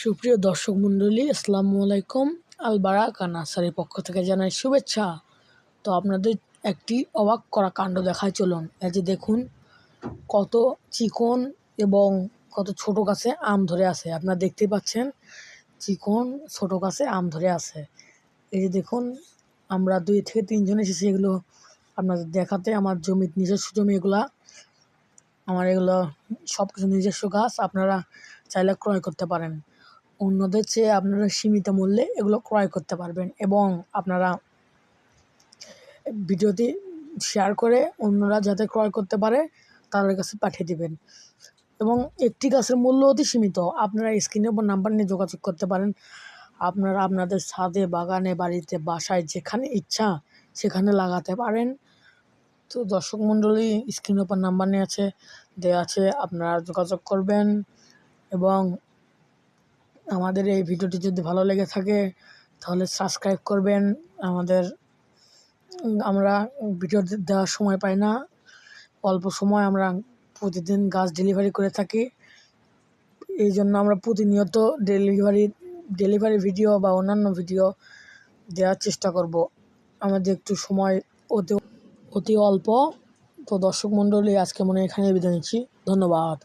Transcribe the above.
সুপ্রিয় দর্শক মণ্ডলী, আসসালামু আলাইকুম। আলবারাকা নার্সারির পক্ষ থেকে জানাই শুভেচ্ছা। তো আপনাদের একটি অবাক করা কাণ্ড দেখায় চলুন। এই যে দেখুন, কত চিকন এবং কত ছোট গাছে আম ধরে আছে। আপনারা দেখতেই পাচ্ছেন, চিকন, ছোট গাছে আম ধরে আছে। এই যে দেখুন, আমরা দুই থেকে তিনজন এসেছি এগুলো। আপনাদের দেখাতে আমার জমি, নিজস্ব জমি এগুলা। আমার এগুলো সব কিছু নিজস্ব গাছ, আপনারা চাইলে ক্রয় করতে পারেন। অন্যদের চেয়ে আপনারা সীমিত মূল্যে এগুলো ক্রয় করতে পারবেন এবং আপনারা ভিডিওটি শেয়ার করে অন্যরা যাতে ক্রয় করতে পারে, তাদের কাছে পাঠিয়ে দিবেন। এবং একটি গাছের মূল্য অতি সীমিত। আপনারা স্ক্রিনের উপর নাম্বার নিয়ে যোগাযোগ করতে পারেন। আপনারা আপনাদের ছাদে, বাগানে, বাড়িতে, বাসায় যেখানে ইচ্ছা সেখানে লাগাতে পারেন। তো দর্শক মণ্ডলী, স্ক্রিনের উপর নাম্বার নিয়ে আছে দেওয়া আছে, আপনারা যোগাযোগ করবেন এবং আমাদের এই ভিডিওটি যদি ভালো লেগে থাকে, তাহলে সাবস্ক্রাইব করবেন। আমাদের, আমরা ভিডিও দেওয়ার সময় পাই না। অল্প সময় আমরা প্রতিদিন গাছ ডেলিভারি করে থাকি। এই জন্য আমরা প্রতিনিয়ত ডেলিভারি ডেলিভারি ভিডিও বা অন্যান্য ভিডিও দেওয়ার চেষ্টা করব। আমাদের একটু সময় অতি অতি অল্প। তো দর্শক মণ্ডলী, আজকে মনে এখানে বিদায় নিচ্ছি। ধন্যবাদ।